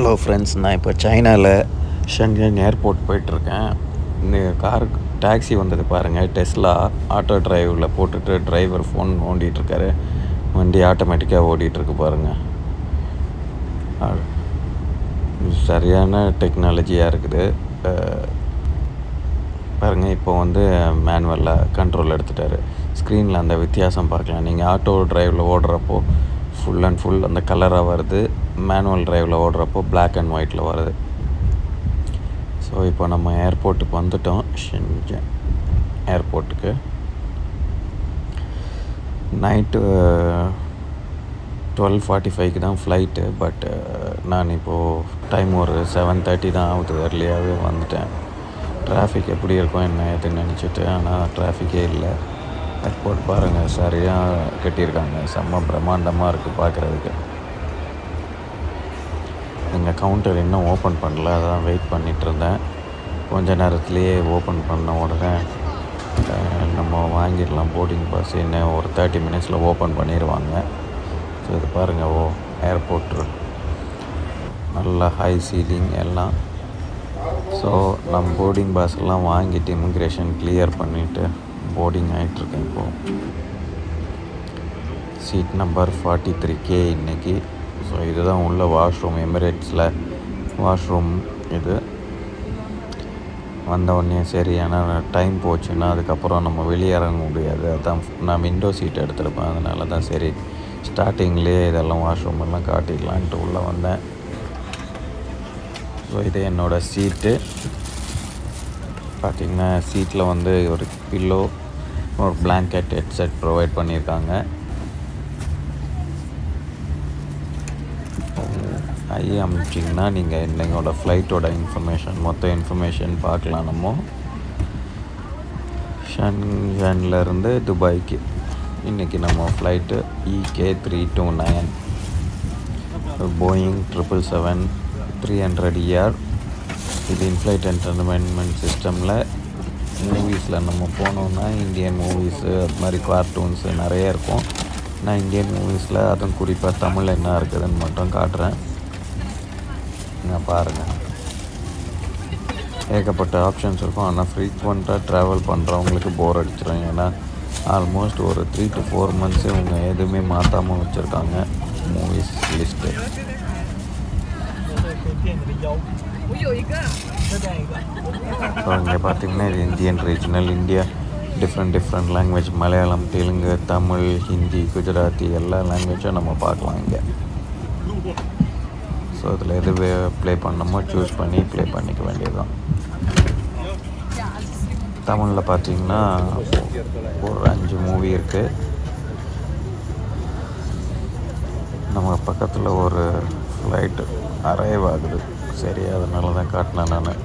Hello friends நான் இப்போ சைனாவில் ஷென்ஜன் ஏர்போர்ட் போயிட்டுருக்கேன். இந்த கார் டாக்ஸி வந்தது பாருங்கள் டெஸ்லா ஆட்டோ டிரைவில் போட்டுட்டு டிரைவர் ஃபோன் ஓண்டிகிட்ருக்காரு வண்டி ஆட்டோமேட்டிக்காக ஓடிட்டுருக்கு பாருங்கள் சரியான டெக்னாலஜியாக இருக்குது. பாருங்கள் இப்போ வந்து மேனுவலில் கண்ட்ரோல் எடுத்துட்டார். ஸ்க்ரீனில் அந்த வித்தியாசம் பார்க்கலாம். நீங்கள் ஆட்டோ டிரைவில் ஓடுறப்போ ஃபுல் அண்ட் ஃபுல் அந்த கலராக வருது. மேனுவல் டிரைவில் ஓடுறப்போ பிளாக் அண்ட் ஒயிட்டில் வருது. ஸோ இப்போ நம்ம ஏர்போர்ட்டுக்கு வந்துட்டோம். ஷென்ஜன் ஏர்போர்ட்டுக்கு நைட்டு டுவெல் ஃபார்ட்டி ஃபைவ்க்கு தான் ஃப்ளைட்டு பட் uh, நான் இப்போது டைம் ஒரு செவன் தேர்ட்டி தான் ஆகுது. ஏர்லியாகவே வந்துட்டேன். டிராஃபிக் எப்படி இருக்கும் என்ன ஏதுன்னு நினச்சிட்டு ஆனால் டிராஃபிக்கே இல்லை. ஏர்போர்ட் பாருங்கள் சரியாக கட்டியிருக்காங்க. செம்ம பிரம்மாண்டமாக இருக்குது பார்க்குறதுக்கு எங்கள் கவுண்டர் இன்னும் ஓப்பன் பண்ணல அதான் வெயிட் பண்ணிகிட்ருந்தேன் இருந்தேன் கொஞ்ச நேரத்துலேயே ஓப்பன் பண்ண உடனே நம்ம வாங்கிடலாம் போர்டிங் பாஸ் இன்னும் ஒரு தேர்ட்டி மினிட்ஸில் ஓப்பன் பண்ணிடுவாங்க ஸோ இது பாருங்கள் ஓ ஏர்போர்ட் நல்லா ஹை சீலிங் எல்லாம். ஸோ நம்ம போர்டிங் பாஸ் எல்லாம் வாங்கிட்டு இமிக்ரேஷன் கிளியர் பண்ணிவிட்டு போர்டிங் ஆகிட்டுருக்கேன் இப்போது seat number forty three K இன்னைக்கு. ஸோ இதுதான் உள்ள வாஷ்ரூம் எமிரேட்ஸில் வாஷ்ரூம் இது. வந்தவுடனே சரி ஆனால் டைம் போச்சுன்னா அதுக்கப்புறம் நம்ம வெளியே இறங்க முடியாது. அதான் நான் விண்டோ சீட் எடுத்துருப்பேன் அதனால தான் சரி. ஸ்டார்டிங்லேயே இதெல்லாம் வாஷ்ரூம் எல்லாம் காட்டிக்கலான்ட்டு உள்ளே வந்தேன். ஸோ இது என்னோடய சீட்டு பார்த்திங்கன்னா சீட்டில் வந்து ஒரு பில்லோ ஒரு பிளாங்கெட் ஹெட்செட் ப்ரொவைட் பண்ணியிருக்காங்க ஐ அமிச்சிங்கன்னா நீங்கள் எங்களோட ஃப்ளைட்டோட இன்ஃபர்மேஷன் மொத்த இன்ஃபர்மேஷன் பார்க்கலாம் நம்ம. ஷன்ஷன்லேருந்து துபாய்க்கு இன்றைக்கி நம்ம flight E K three two nine Boeing triple seven three hundred E R இது இன்ஃப்ளைட் என்டர்டைன்மெண்ட் சிஸ்டமில் மூவிஸில் நம்ம போனோம்னா இந்தியன் மூவிஸு அது மாதிரி கார்ட்டூன்ஸு நிறைய இருக்கும். நான் இந்தியன் மூவிஸில் அதுவும் குறிப்பாக தமிழ் என்ன இருக்குதுன்னு மட்டும் காட்டுறேன். நான் பாருங்கள் ஏகப்பட்ட ஆப்ஷன்ஸ் இருக்கும். ஆனால் ஃப்ரீக்வெண்ட்டாக ட்ராவல் பண்ணுறவங்களுக்கு போர் அடிச்சிடும் ஏன்னா ஆல்மோஸ்ட் ஒரு த்ரீ டு ஃபோர் மந்த்ஸு இவங்க எதுவுமே மாற்றாமல் வச்சுருக்காங்க மூவிஸ் லிஸ்ட்டு ஸோ இங்கே பார்த்தீங்கன்னா இது Indian regional India different different language Malayalam Telugu Tamil Hindi Gujarati எல்லா லாங்குவேஜும் நம்ம பார்க்கலாம் இங்கே. ஸோ அதில் எது ப்ளே பண்ணணுமோ சூஸ் பண்ணி ப்ளே பண்ணிக்க வேண்டியதுதான். தமிழில் பார்த்தீங்கன்னா ஒரு அஞ்சு மூவி இருக்குது நம்ம பக்கத்தில் ஒரு ஃப்ளைட்டு அரைவ் ஆகுது. சரி அதனால தான் காட்டினேன் நான்.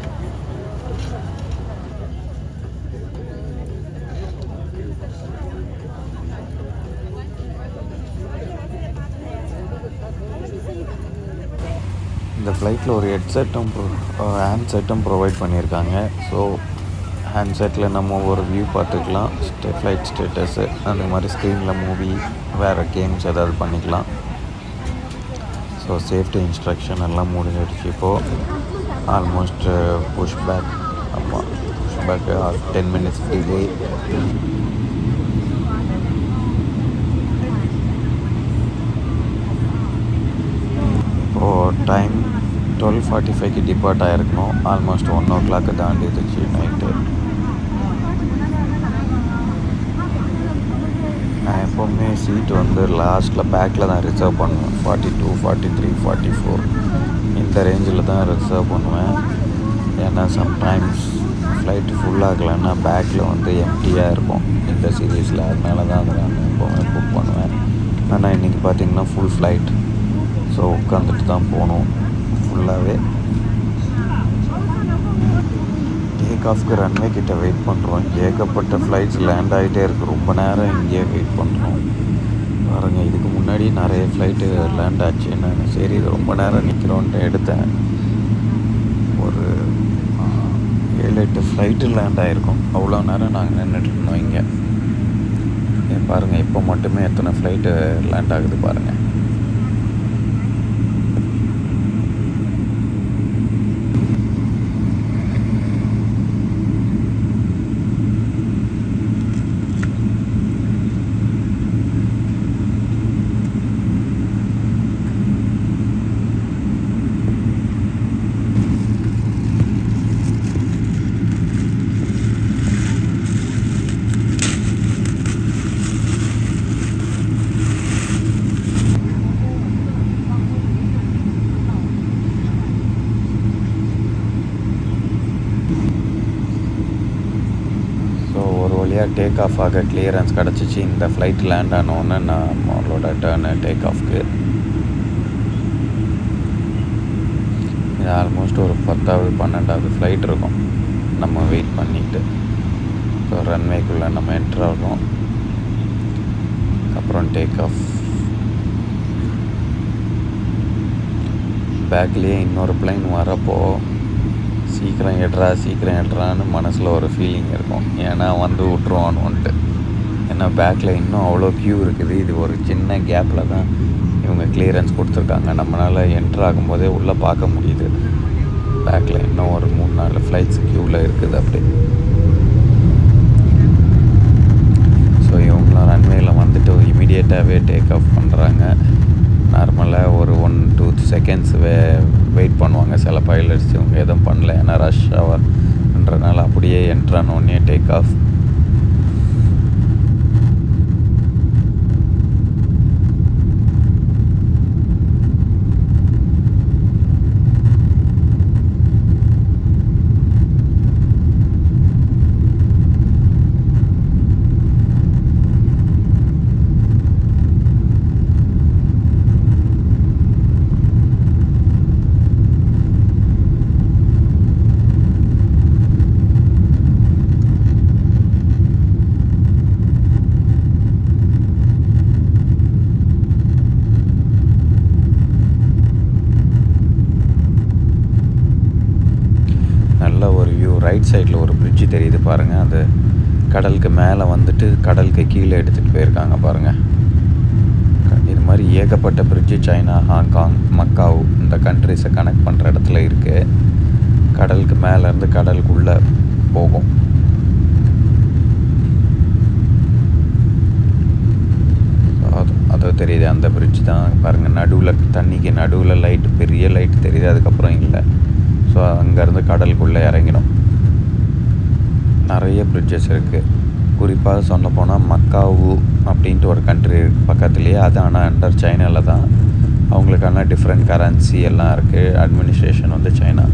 இந்த ஃப்ளைட்டில் ஒரு ஹெட்செட்டும் ஹேண்ட் செட்டும் ப்ரொவைட் பண்ணியிருக்காங்க. ஸோ ஹேண்ட் செட்டில் நம்ம ஒரு வியூ பார்த்துக்கலாம். ஸ்டே ஃப்ளைட் ஸ்டேட்டஸு அந்த மாதிரி ஸ்க்ரீனில் மூவி வேறு கேம்ஸ் ஏதாவது பண்ணிக்கலாம். ஸோ சேஃப்டி இன்ஸ்ட்ரக்ஷன் எல்லாம் முடிஞ்சிடுச்சு இப்போது ஆல்மோஸ்ட் புஷ் பேக் ஆமாம் push back ten minutes delay இப்போது டைம் டுவெல் ஃபார்ட்டி ஃபைவ்க்கு டிபார்ட் ஆகிருக்கணும் ஆல்மோஸ்ட் ஒன் ஓ கிளாக்கு தாண்டிடுச்சு நைட்டு நான் எப்போவுமே சீட் வந்து லாஸ்ட்டில் பேக்கில் தான் ரிசர்வ் பண்ணுவேன். Forty two forty three forty four இந்த ரேஞ்சில் தான் ரிசர்வ் பண்ணுவேன். ஏன்னா சம்டைம்ஸ் ஃப்ளைட்டு ஃபுல்லாகலைன்னா பேக்கில் வந்து எம்டியாக இருக்கும். இந்த சீரீஸில் அதனால தான் அதை நான் எப்போவுமே புக் பண்ணுவேன். ஆனால் இன்றைக்கி பார்த்தீங்கன்னா ஃபுல் ஃப்ளைட் ஸோ உட்காந்துட்டு தான் போகணும். ஃபுல்லாகவே டேக் ஆஃப்க்கு ரன்வே கிட்ட வெயிட் பண்ணுறோம் ஏகப்பட்ட ஃப்ளைட்ஸ் லேண்ட் ஆகிட்டே இருக்குது ரொம்ப நேரம் இங்கேயே வெயிட் பண்ணுறோம் பாருங்க இதுக்கு முன்னாடி நிறைய ஃப்ளைட்டு லேண்ட் ஆச்சு. நான் சரி இது ரொம்ப நேரம் நிற்கிறோன்ட்டு எடுத்தேன். ஒரு ஏழு எட்டு ஃப்ளைட்டு லேண்ட் ஆகிருக்கும் அவ்வளோ நேரம் நாங்கள் நின்றுட்டு இருந்தோம் இங்கே. பாருங்கள் இப்போ மட்டுமே எத்தனை ஃப்ளைட்டு லேண்ட் ஆகுது பாருங்கள் வழியாக டேக் ஆஃப் ஆக கிளியரன்ஸ் கிடச்சிச்சு. இந்த ஃப்ளைட் லேண்ட் ஆனோடனே நான் நம்மளோட டேர்னு டேக் ஆஃப்க்கு இது ஆல்மோஸ்ட் ஒரு பத்தாவது பன்னெண்டாவது ஃப்ளைட் இருக்கும். நம்ம வெயிட் பண்ணிட்டு. ஸோ ரன்வேக்குள்ளே நம்ம என்ட்ரு ஆகும். அப்புறம் டேக் ஆஃப் பேக்லேயே இன்னொரு பிளைன் வரப்போ சீக்கிரம் எடுறா சீக்கிரம் எட்றான்னு மனசில் ஒரு ஃபீலிங் இருக்கும். ஏன்னா வந்து விட்ருவானுன்ட்டு ஏன்னா பேக்கில் இன்னும் அவ்வளோ க்யூ இருக்குது. இது ஒரு சின்ன கேப்பில் தான் இவங்க கிளியரன்ஸ் கொடுத்துருக்காங்க. நம்மளால் என்ட்ரு ஆகும்போதே உள்ளே பார்க்க முடியுது. பேக்கில் இன்னும் ஒரு மூணு நாலு ஃப்ளைட்ஸ் க்யூவில் இருக்குது அப்படி ஸோ இவங்களாம் ரன்வேயில் வந்துட்டு இமீடியட்டாகவே டேக் ஆஃப் பண்ணுறாங்க நார்மலாக ஒரு ஒன் டூ செகண்ட்ஸ் வே வெயிட் பண்ணுவாங்க. சில பைலட்ஸ் இவங்க எதுவும் பண்ணல. ஏன்னா ரஷ் ஹவர்ன்றனால அப்படியே என்ட்ரான உடனே டேக் ஆஃப் நல்ல ஒரு வியூ ரைட் சைடில் ஒரு bridge தெரியுது பாருங்கள் அது கடலுக்கு மேலே வந்துட்டு கடலுக்கு கீழே எடுத்துகிட்டு போயிருக்காங்க பாருங்கள் இது மாதிரி ஏகப்பட்ட பிரிட்ஜு சைனா ஹாங்காங் மக்காவ் இந்த கண்ட்ரிஸை கனெக்ட் பண்ணுற இடத்துல இருக்குது கடலுக்கு மேலேருந்து கடலுக்குள்ளே போகும். அது அதோ தெரியுது அந்த பிரிட்ஜ் தான். பாருங்கள் நடுவில் தண்ணிக்கு நடுவில் லைட் பெரிய லைட் தெரியுது அதுக்கப்புறம் இல்லை. ஸோ அங்கேருந்து கடலுக்குள்ளே இறங்கிடும். நிறைய பிரிட்ஜஸ் இருக்குது குறிப்பாக சொல்ல போனால் மக்காவு அப்படின்ட்டு ஒரு கண்ட்ரி பக்கத்துலேயே அது ஆனால் அண்டர் சைனாவில் தான். அவங்களுக்கான டிஃப்ரெண்ட் கரன்சி எல்லாம் இருக்குது அட்மினிஸ்ட்ரேஷன் வந்து சைனா.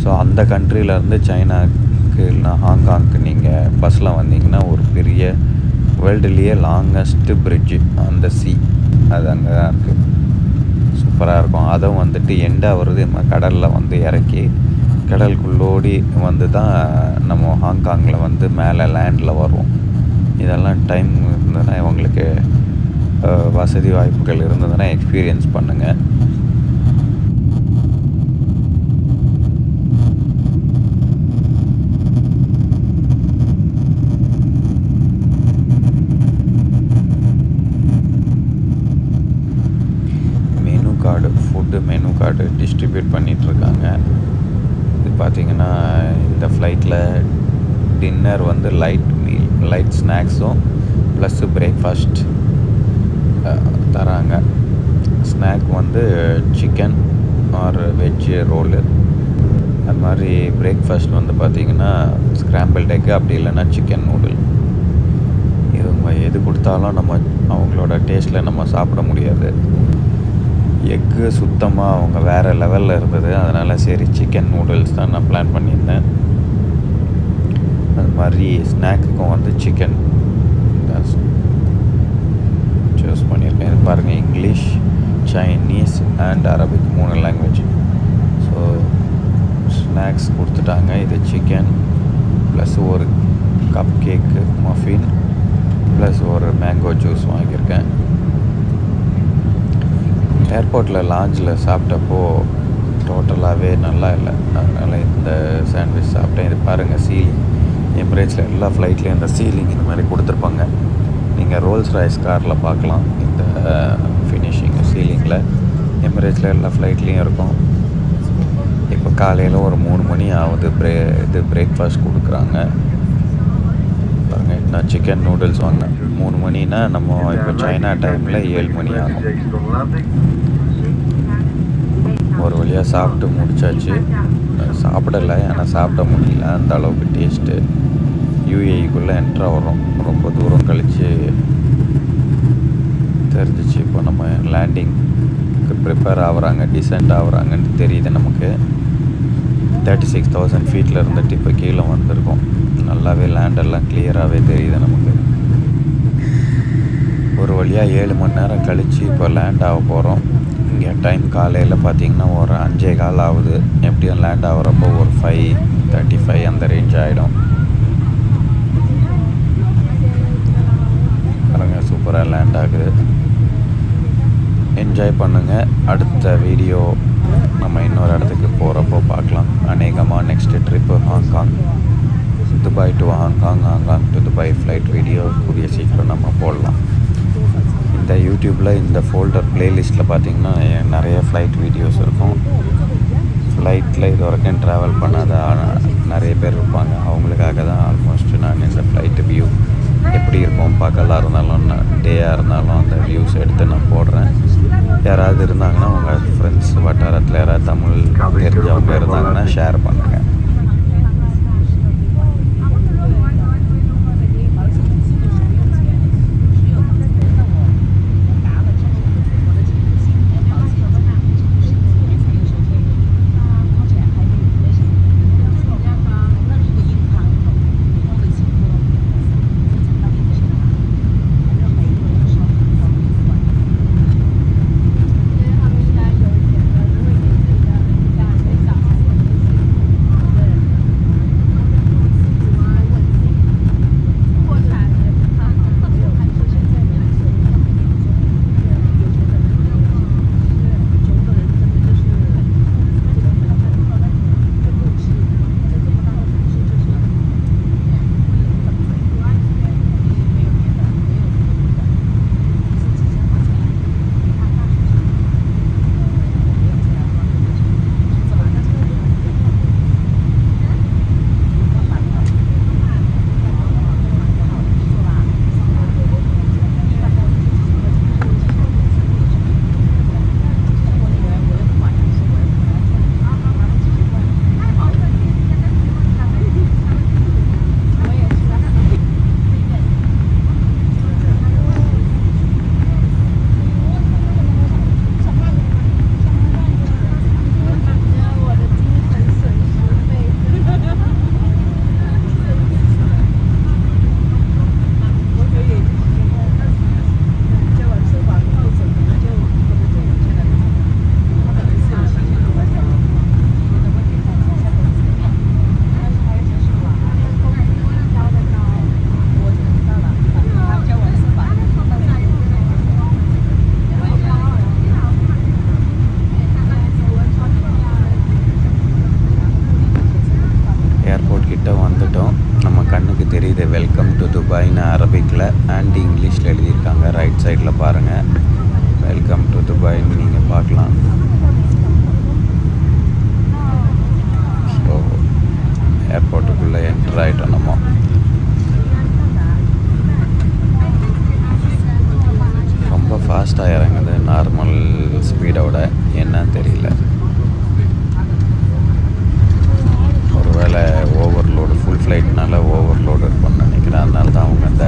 ஸோ அந்த கண்ட்ரியிலேருந்து சைனாக்கு இல்லைனா ஹாங்காங்க்கு நீங்கள் பஸ்ஸில் வந்தீங்கன்னா ஒரு பெரிய வேர்ல்டுலேயே லாங்கஸ்ட்டு பிரிட்ஜு அந்த சி அது அங்கே தான் இருக்குது சூப்பராக இருக்கும். அதுவும் வந்துட்டு எண்டாக வருது. நம்ம கடலில் வந்து இறக்கி கடலுக்குள்ளோடி வந்து தான் நம்ம ஹாங்காங்கில் வந்து மேலே லேண்டில் வருவோம். இதெல்லாம் டைம் இருந்ததுன்னா இவங்களுக்கு வசதி வாய்ப்புகள் இருந்ததுன்னா எக்ஸ்பீரியன்ஸ் பண்ணுங்கள் menu card food menu card distribute பண்ணிகிட்ருக்காங்க பார்த்தீங்கன்னா இந்த ஃப்ளைட்டில் டின்னர் வந்து லைட் மீல் லைட் ஸ்நாக்ஸும் ப்ளஸ்ஸு பிரேக்ஃபாஸ்ட் தராங்க. ஸ்நாக் வந்து சிக்கன் ஆர் வெஜ்ஜு ரோலு அது மாதிரி பிரேக்ஃபாஸ்ட் வந்து பார்த்திங்கன்னா ஸ்க்ராம்பிள் எக்கு அப்படி இல்லைன்னா சிக்கன் நூடுல் இவங்க எது கொடுத்தாலும் நம்ம அவங்களோட டேஸ்ட்டில் நம்ம சாப்பிட முடியாது. எக்கு சுத்தமாக அவங்க வேறு லெவலில் இருந்தது. அதனால் சரி சிக்கன் நூடுல்ஸ் தான் நான் பிளான் பண்ணியிருந்தேன். அது மாதிரி ஸ்நாக்குக்கும் வந்து சிக்கன் சூஸ் பண்ணியிருக்கேன். இது பாருங்கள் இங்கிலீஷ் சைனீஸ் அண்ட் அரபிக் மூணு லாங்குவேஜ் ஸோ ஸ்நாக்ஸ் கொடுத்துட்டாங்க. இது சிக்கன் ப்ளஸ் ஒரு கப் கேக்கு மஃபின் ப்ளஸ் ஒரு மேங்கோ ஜூஸ் வாங்கியிருக்கேன். ஏர்போர்ட்டில் லாஞ்சில் சாப்பிட்டப்போ டோட்டலாகவே நல்லா இல்லை. அதனால் இந்த சாண்ட்விச் சாப்பிட்டேன். இது பாருங்கள் சீலிங் எமிரேட்ஸில் எல்லா ஃப்ளைட்லேயும் இந்த சீலிங் இந்த மாதிரி கொடுத்துருப்பாங்க. நீங்கள் ரோல்ஸ் ராய்ஸ் காரில் பார்க்கலாம். இந்த ஃபினிஷிங் சீலிங்கில் எமிரேட்ஸில் எல்லா ஃப்ளைட்லேயும் இருக்கும். இப்போ காலையில் ஒரு மூணு மணி ஆகுது. பிரே இது பிரேக்ஃபாஸ்ட் கொடுக்குறாங்க. பாருங்க. நான் சிக்கன் நூடுல்ஸ் வாங்கினேன். மூணு மணினா நம்ம இப்போ சைனா டைமில் ஏழு மணி ஆகும். ஒரு வழியாக சாப்பிட்டு முடிச்சாச்சு. சாப்பிடலை. ஆனால் சாப்பிட முடியல. அந்த அளவுக்கு டேஸ்ட்டு யூஏஇக்குள்ளே என்ட்ராக வரும் ரொம்ப தூரம் கழித்து தெரிஞ்சிச்சு. இப்போ நம்ம லேண்டிங்க்கு ப்ரிப்பேர் ஆகுறாங்க. டிசென்ட் ஆகுறாங்கன்னு தெரியுது நமக்கு. தேர்ட்டி சிக்ஸ் தௌசண்ட் ஃபீட்டில் இருந்துட்டு இப்போ கீழே வந்திருக்கோம். நல்லாவே லேண்டெல்லாம் கிளியராகவே தெரியுது நமக்கு. ஒரு வழியாக ஏழு மணி நேரம் கழித்து இப்போ லேண்ட் ஆக போகிறோம் இங்கே டைம் காலையில் பார்த்தீங்கன்னா ஒரு அஞ்சே கால் ஆகுது. எப்படியும் லேண்ட் ஆகிறப்போ ஒரு ஃபைவ் தேர்ட்டி ஃபைவ் அந்த ரேஞ்ச் ஆகிடும் பாருங்க சூப்பராக லேண்ட் ஆகுது. என்ஜாய் பண்ணுங்கள் அடுத்த வீடியோ நம்ம இன்னொரு இடத்துக்கு போகிறப்போ பார்க்கலாம். அநேகமாக next trip Hong Kong. Dubai to Hong Kong Hong Kong to Dubai flight video கூடிய சீக்கிரம் நம்ம போடலாம். இந்த யூடியூப்பில் இந்த ஃபோல்டர் ப்ளேலிஸ்ட்டில் பார்த்தீங்கன்னா நிறைய ஃப்ளைட் வீடியோஸ் இருக்கும். ஃப்ளைட்டில் இது வரைக்கும் ட்ராவல் பண்ணாத நிறைய பேர் இருப்பாங்க. அவங்களுக்காக தான் ஆல்மோஸ்ட் நான் இந்த ஃப்ளைட்டு வியூ எப்படி இருக்கும்? பகலாக இருந்தாலும் டேயாக இருந்தாலும் அந்த வியூஸ் எடுத்து நான் போடுறேன். யாராவது இருந்தாங்கன்னா உங்கள் ஃப்ரெண்ட்ஸ் வட்டாரத்தில் யாராவது தமிழ் தெரிஞ்சவங்க இருந்தாங்கன்னா ஷேர் பண்ணுங்கள் ஆகிட்டோம் நம்ம ரொம்ப ஃபாஸ்ட்டாக இறங்குது நார்மல் ஸ்பீடோட என்னன்னு தெரியல ஒருவேளை ஓவர்லோடு ஃபுல் ஃப்ளைட்னால ஓவர்லோடு இருக்கும்னு நினைக்கிறேன் அதனால தான் அவங்க அந்த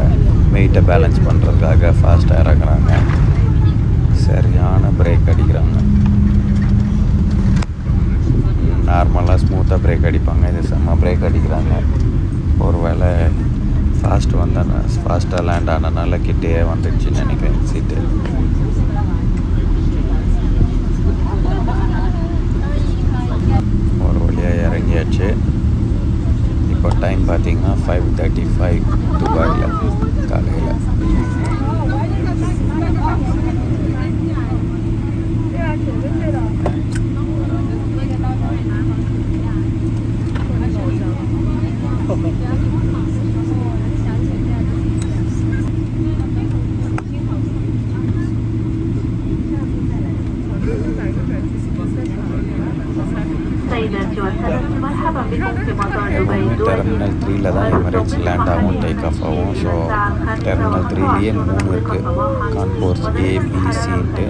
வெயிட்டை பேலன்ஸ் பண்ணுறதுக்காக ஃபாஸ்ட்டாக இறங்குறாங்க சரியான பிரேக் அடிக்கிறாங்க நார்மலாக ஸ்மூத்தாக பிரேக் அடிப்பாங்க இது செம்ம பிரேக் அடிக்கிறாங்க ஒருவேளை ஃபாஸ்ட் வந்தேன் ஃபாஸ்ட்டாக லேண்ட் ஆனதுனால கிட்டேயே வந்துடுச்சுன்னு நினைக்கிறேன் சீட்டு ஒரு வழியாக இறங்கியாச்சு இப்போ டைம் பார்த்திங்கன்னா ஃபைவ் தேர்ட்டி ஃபைவ் துபாயில் காலையில் Thank you. டெர்மினல் த்ரீல தான் எமிரேட்ஸ் லேண்ட் ஆகும் டேக் ஆஃப் ஆகும் ஸோ டெர்மினல் த்ரீலேயே மூணு இருக்குது கான்போர்ஸ் ஏபிசின்ட்டு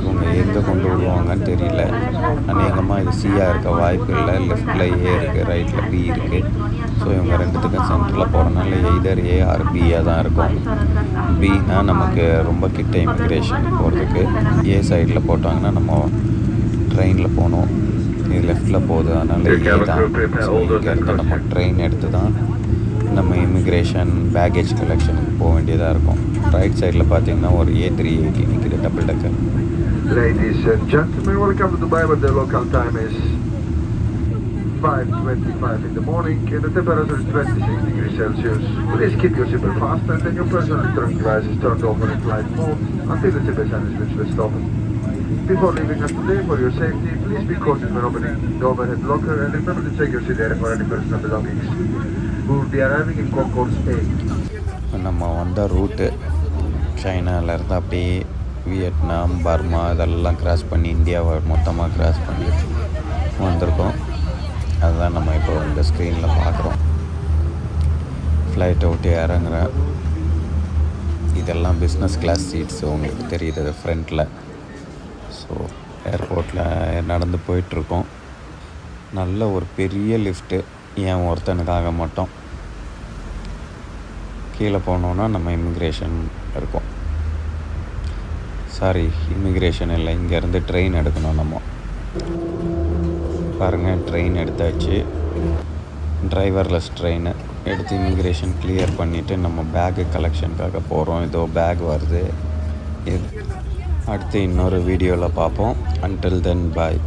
இவங்க எங்கே கொண்டு விடுவாங்கன்னு தெரியல அநேகமாக இது சியாக இருக்க வாய்ப்பு இல்லை லெஃப்டில் ஏ இருக்குது ரைட்டில் பி இருக்குது ஸோ இவங்க ரெண்டுத்துக்கும் சென்டரில் போகிறனால எய்தர் ஏ ஆர் பியாக தான் இருக்கும். பினா நமக்கு ரொம்ப கிட்ட இமிக்ரேஷன் போகிறதுக்கு ஏ சைடில் போட்டாங்கன்னா நம்ம ட்ரெயினில் போகணும். இது லெஃப்டில் போகுது அதனால் ஏ தான். ஸோ இங்கேருந்து நம்ம ட்ரெயின் எடுத்து தான் நம்ம இமிக்ரேஷன் பேகேஜ் கலெக்ஷனுக்கு போக வேண்டியதாக இருக்கும். ரைட் சைடில் பார்த்தீங்கன்னா ஒரு ஏ த்ரீ எயிட்டி நிற்கிது double decker Ladies and gentlemen, welcome to Dubai where the local time is 5.25 in the morning and the temperature is 26 degrees Celsius. Please keep your seatbelt fastened and your personal electronic devices turned off in flight mode until the seatbelt sign is reached to stop. Before leaving us today, for your safety, please be cautious when opening the overhead locker and remember to check your seat area for any personal belongings. We will be arriving in Concourse A. நம்ம வந்த route சைனாலேருந்து அப்படியே Vietnam Burma இதெல்லாம் cross பண்ணி இந்தியாவை மொத்தமாக cross பண்ணி வந்திருக்கோம் அதுதான் நம்ம இப்போ இந்த ஸ்க்ரீனில் பார்க்குறோம். ஃப்ளைட்டை விட்டு இறங்குறேன் இதெல்லாம் பிஸ்னஸ் கிளாஸ் சீட்ஸ் உங்களுக்கு தெரியுது அது ஃப்ரண்ட்டில் ஸோ ஏர்போர்ட்டில் நடந்து போயிட்டுருக்கோம். நல்ல ஒரு பெரிய லிஃப்ட்டு ஏன் ஒருத்தனுக்காக மட்டும். கீழே போனோன்னா நம்ம இமிக்ரேஷன் இருக்கும். சாரி இமிக்ரேஷன் இல்லை இங்கேருந்து ட்ரெயின் எடுக்கணும் நம்ம. பாருங்கள் ட்ரெயின் எடுத்தாச்சு. டிரைவர்லெஸ் ட்ரெயினு எடுத்து இமிக்ரேஷன் கிளியர் பண்ணிவிட்டு நம்ம பேக்கு கலெக்ஷனுக்காக போகிறோம் ஏதோ பேக் வருது. இது அடுத்து இன்னொரு வீடியோவில் பார்ப்போம். அன்டில் தென் பாய்